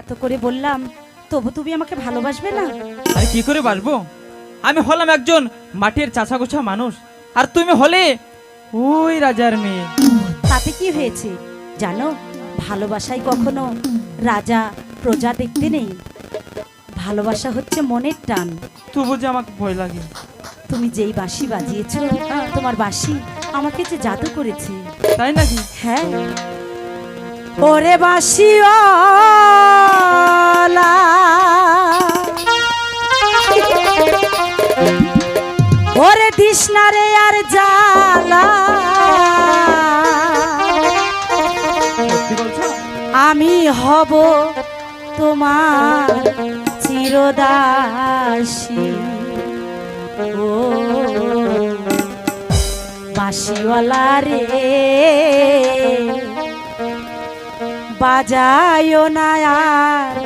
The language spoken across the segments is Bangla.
এত করে বললাম তবু তুমি আমাকে ভালোবাসবে না? আরে কি করে বাসবো? আমি হলাম একজন মাটির চাষা গোছা মানুষ আর তুমি হলে ওই রাজার মেয়ে। তাতে কি হয়েছে জানো? ভালোবাসায় কখনো রাজা প্রজা দেখতে নেই। ভালোবাসা হচ্ছে মনের টান। তবু যে আমাকে ভয় লাগে। তুমি যেই বাঁশি বাজিয়েছ তোমার বাঁশি আমাকে যে জাদু করেছে। তাই নাকি? হ্যাঁ। ওরে বাঁশি ওরে দিশনা রে আর জালা আমি হব তোমার চিরদাসী। ও বাঁশিওয়ালা রে। বাজায়ও না আর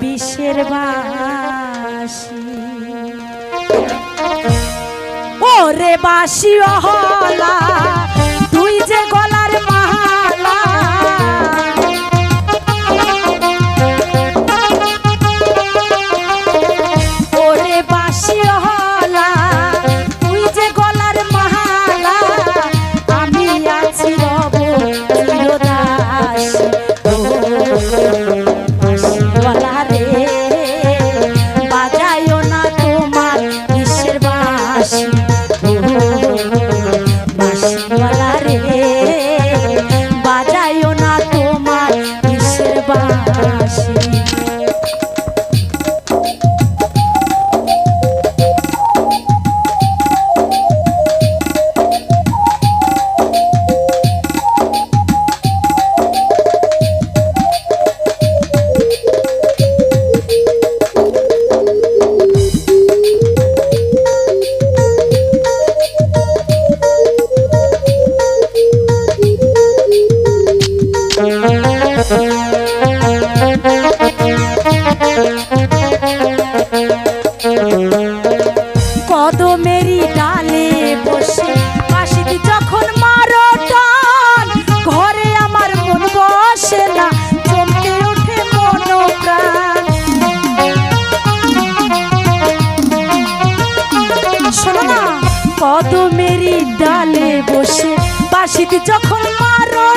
বিশ্বের বাসি ওরে বাসি তুই বাসিদি যখন মারো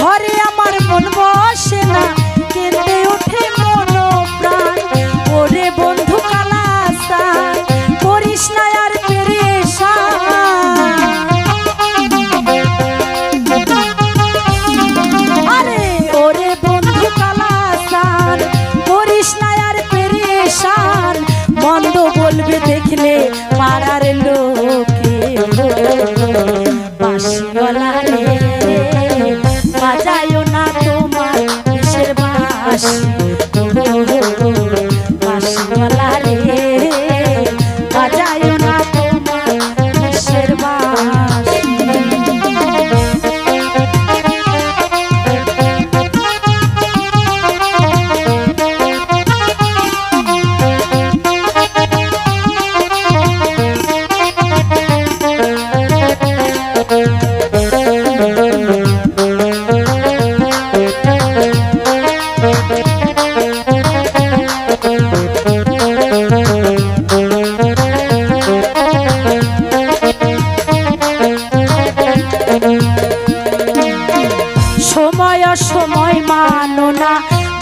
ঘরে আমার মন বসে না, কেঁদে ওঠে মন প্রাণ ওরে বন্ধু করিস না আর আরে ওরে বন্ধু কালাসান করিস না আর পেরেশান। মন্দ বলবে দেখলে বাসি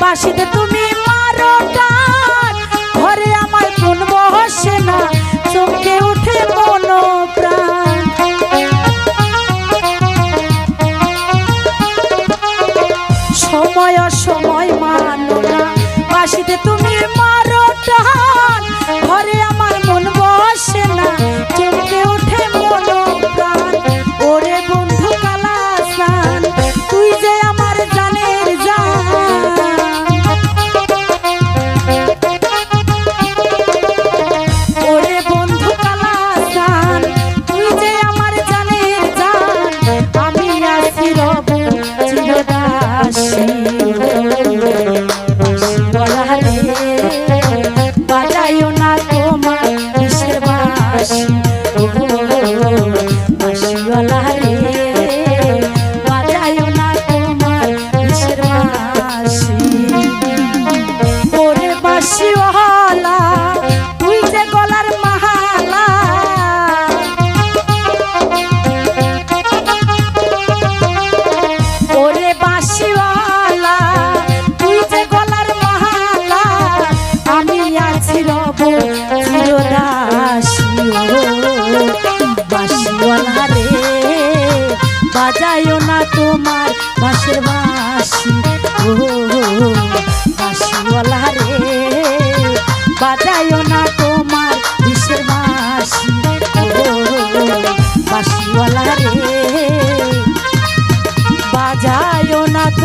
বাসিতে তুমি মারো ঘরে আমার কোন বসে না চমকে উঠে মন সময় সময়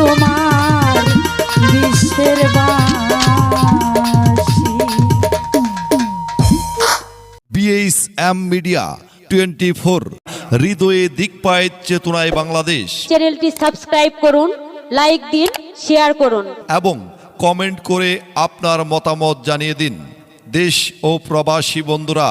তোমার বিষের বাঁশি BH M media twenty four হৃদয়ে দিকপায়ের চেতনায় বাংলাদেশ। চ্যানেলটি সাবস্ক্রাইব করুন লাইক দিন শেয়ার করুন। এবং কমেন্ট করে আপনার মতামত জানিয়ে দিন। দেশ ও প্রবাসী বন্ধুরা।